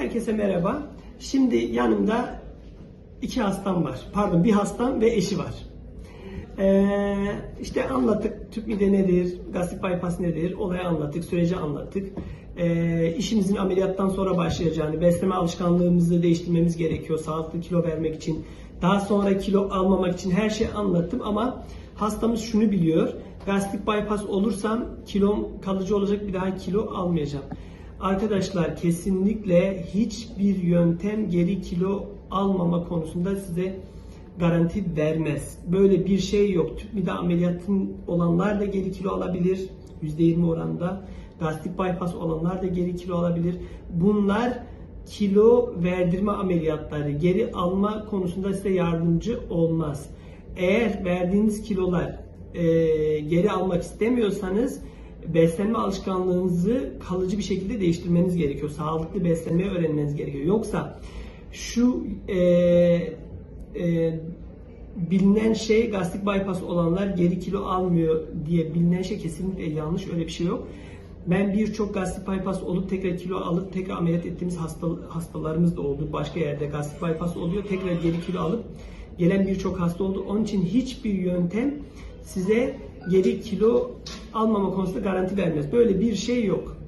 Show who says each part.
Speaker 1: Herkese merhaba. Şimdi yanımda iki hastam var. Pardon bir hastam ve eşi var. Ee, işte anlattık tüp mide nedir, gastrik bypass nedir, olayı anlattık, süreci anlattık. Ee, işimizin ameliyattan sonra başlayacağını, besleme alışkanlığımızı değiştirmemiz gerekiyor sağlıklı kilo vermek için. Daha sonra kilo almamak için her şeyi anlattım ama hastamız şunu biliyor. Gastrik bypass olursam kilom kalıcı olacak bir daha kilo almayacağım. Arkadaşlar kesinlikle hiçbir yöntem geri kilo almama konusunda size garanti vermez. Böyle bir şey yok. Tüp mide ameliyatın olanlar da geri kilo alabilir. %20 oranında. Gastrik bypass olanlar da geri kilo alabilir. Bunlar kilo verdirme ameliyatları geri alma konusunda size yardımcı olmaz. Eğer verdiğiniz kilolar e, geri almak istemiyorsanız beslenme alışkanlığınızı kalıcı bir şekilde değiştirmeniz gerekiyor. Sağlıklı beslenmeyi öğrenmeniz gerekiyor. Yoksa şu e, e, bilinen şey gastrik bypass olanlar geri kilo almıyor diye bilinen şey kesinlikle yanlış. Öyle bir şey yok. Ben birçok gastrik bypass olup tekrar kilo alıp tekrar ameliyat ettiğimiz hasta, hastalarımız da oldu. Başka yerde gastrik bypass oluyor. Tekrar geri kilo alıp gelen birçok hasta oldu. Onun için hiçbir yöntem size geri kilo almama konusunda garanti vermez. Böyle bir şey yok.